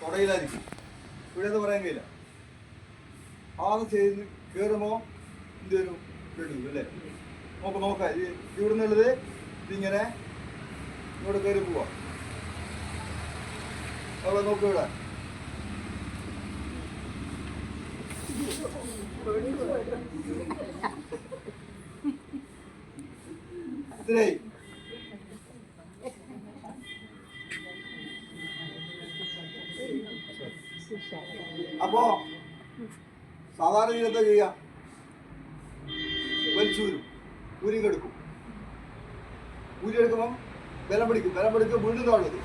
തുടയിലായിരിക്കും. ഇവിടെ എന്ന് പറയാൻ കഴിയില്ല. ആദ്യം ചെയ്ത് കയറുമ്പോൾ ഇതൊരു ഇടും അല്ലേ? നോക്ക് നോക്കാം. ഇവിടെ നിന്നുള്ളത് ഇതിങ്ങനെ ഇങ്ങോട്ട് കയറി പോവാം. അവിടെ നോക്ക് ഇവിടെ. ഇത്രയായി. അപ്പോ സാധാരണ ജീവിതത്തെ ചെയ്യാം വലിച്ചു വരും. ഊരി കെടുക്കും. ഊരി എടുക്കുമ്പം ബലം പിടിക്കും. ബലം പിടിക്കും വീണ്ടും താഴും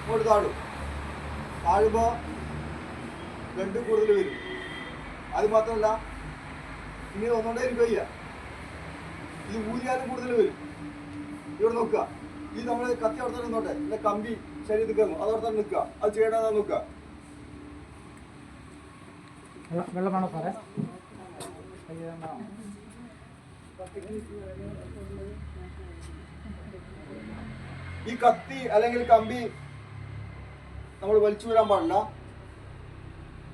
ഇങ്ങോട്ട് താഴും. താഴുമ്പോ ബ്ലഡ് കൂടുതൽ വരും. അത് മാത്രമല്ല ഇനി ഒന്നുകൊണ്ടേ ഇരിക്കുക ഇത് ഊരിയാലും കൂടുതൽ വരും. ഇവിടെ നോക്കുക. ഈ നമ്മൾ കത്തി അവിടെ തന്നെ നിന്നോട്ടെ എന്റെ കമ്പി ശരീരത്തിൽ കയറും. അതവിടെ തന്നെ നിൽക്കുക. അത് ചെയ്യണമെന്നാ നോക്കുക. വെള്ളമാണോ സാറേ. ഈ കത്തി അല്ലെങ്കിൽ കമ്പി നമ്മൾ വലിച്ചു വരാൻ പാടില്ല.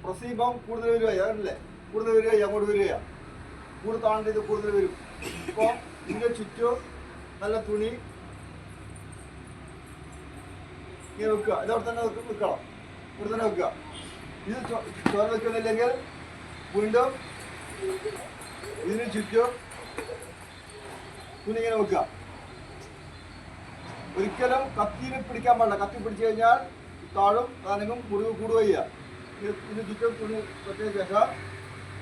പ്രസീബം കൂടുതൽ വരിക അല്ലേ കൂടുതൽ വരിക അങ്ങോട്ട് വരിക. കൂടുതൽ താണ്ടത് കൂടുതൽ വരും. ഇപ്പോൾ ഇതിന്റെ ചുറ്റും നല്ല തുണി ഇങ്ങനെ വെക്കുക. ഇതവിടെ തന്നെ വെക്ക- വെക്കണം. ഇവിടെ തന്നെ വെക്കുക. ഇത് ചോര വെക്കുന്നില്ലെങ്കിൽ വീണ്ടും ഇതിന് ചുറ്റും തുണിങ്ങനെ വെക്കുക. ഒരിക്കലും കത്തിയിൽ പിടിക്കാൻ പാടില്ല. കത്തി പിടിച്ചു കഴിഞ്ഞാൽ താഴും അതാണെങ്കിൽ മുറിവ് കൂടുക ചെയ്യുക ഇത് ഇതിന് ചുറ്റും തുണി വെച്ചതിന് ശേഷം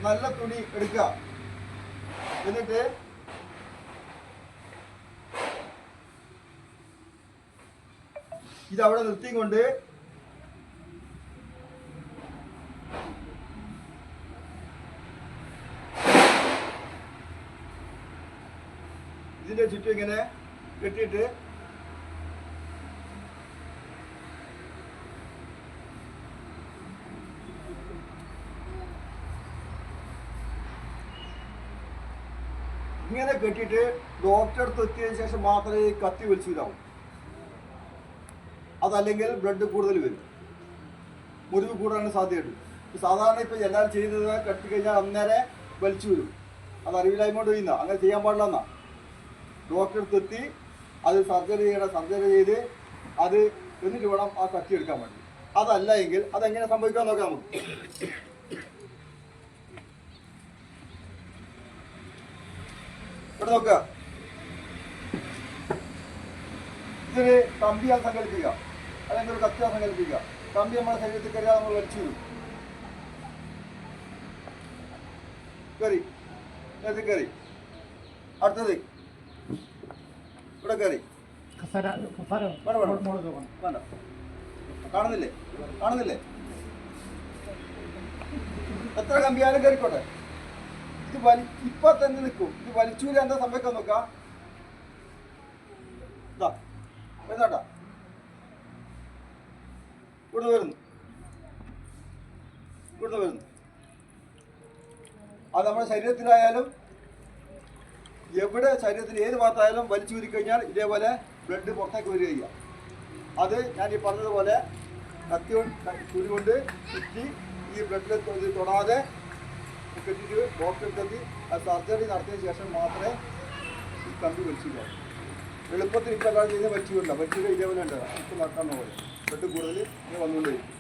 നല്ല തുണി എടുക്കുക. എന്നിട്ട് ഇത് അവിടെ നിർത്തിയും കൊണ്ട് ഇതിന്റെ ചുറ്റും ഇങ്ങനെ കെട്ടിയിട്ട് ഇങ്ങനെ കെട്ടിയിട്ട് ഡോക്ടർ എത്തിയതിനു ശേഷം മാത്രമേ കത്തി ഇതാവും. അതല്ലെങ്കിൽ ബ്ലഡ് കൂടുതൽ വരും. മുറിവ് കൂടാൻ സാധ്യതയുണ്ട്. സാധാരണ ഇപ്പൊ എല്ലാവരും ചെയ്തത് കെട്ടിക്കഴിഞ്ഞാൽ അന്നേരം വലിച്ചു വരും. അത് അറിവില്ലായ്മ കൊണ്ട് ചെയ്യുന്ന അങ്ങനെ ചെയ്യാൻ പാടില്ല എന്നാ. ഡോക്ടർ അടുത്ത് അത് സർജറി ചെയ്യണം സർജറി ചെയ്ത് അത് എന്നിട്ട് വേണം ആ കത്തി എടുക്കാൻ വേണ്ടി. അതല്ല എങ്കിൽ അതെങ്ങനെ സംഭവിക്കാൻ നോക്കാം നമുക്ക്. ഇവിടെ നോക്കുക ഇതൊരു കമ്പിയാൽ സങ്കല്പിക്കുക. അല്ലെങ്കിൽ ഒരു കത്തിയാൽ സങ്കല്പിക്കുക. കമ്പി നമ്മുടെ ശരീരത്തിൽ കയറിയാൽ നമ്മൾ വലിച്ചു കറി കയറി. അടുത്തത്. ഇവിടെ കയറി. വേണ്ട. കാണുന്നില്ലേ? കാണുന്നില്ലേ? എത്ര കമ്പിയാലും കയറിക്കോട്ടെ. ഇത് വലി ഇപ്പൊ തന്നെ നിൽക്കും. ഇത് വലിച്ചൂല എന്താ സംഭവിക്കാൻ നോക്കാം? ഇതാ. എന്താട്ടാ ഇവിടെ വരുന്നു. ഇവിടെ വരുന്നു. അത് നമ്മുടെ ശരീരത്തിലായാലും എവിടെ ശരീരത്തിന് ഏത് ഭാഗത്തായാലും വലിച്ചു കഴിഞ്ഞാൽ ഇതേപോലെ ബ്ലഡ് പുറത്തേക്ക് വരിക ചെയ്യുക അത് ഞാൻ ഈ പറഞ്ഞതുപോലെ കത്തി തുണി കൊണ്ട് ചുറ്റി ഈ ബ്ലഡിൽ തൊടാതെ കെട്ടിട്ട് ഡോക്ടറെ കത്തി സർജറി നടത്തിയ ശേഷം മാത്രമേ ഈ കമ്പി വലിച്ചില്ല. എളുപ്പത്തിൽ ഇപ്പം എല്ലാവരും ചെയ്യുന്നത് വലിച്ചില്ല വലിച്ചു ഇതേപോലെ ഉണ്ട്. ഇപ്പം നടക്കാൻ പോലെ ബ്ലഡ് കൂടുതൽ ഇങ്ങനെ വന്നുകൊണ്ടിരിക്കും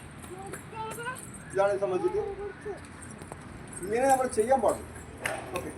ഇതാണ് ഇത് സംബന്ധിച്ചിട്ട്. ഇങ്ങനെ നമ്മൾ ചെയ്യാൻ പാടില്ല. ഓക്കെ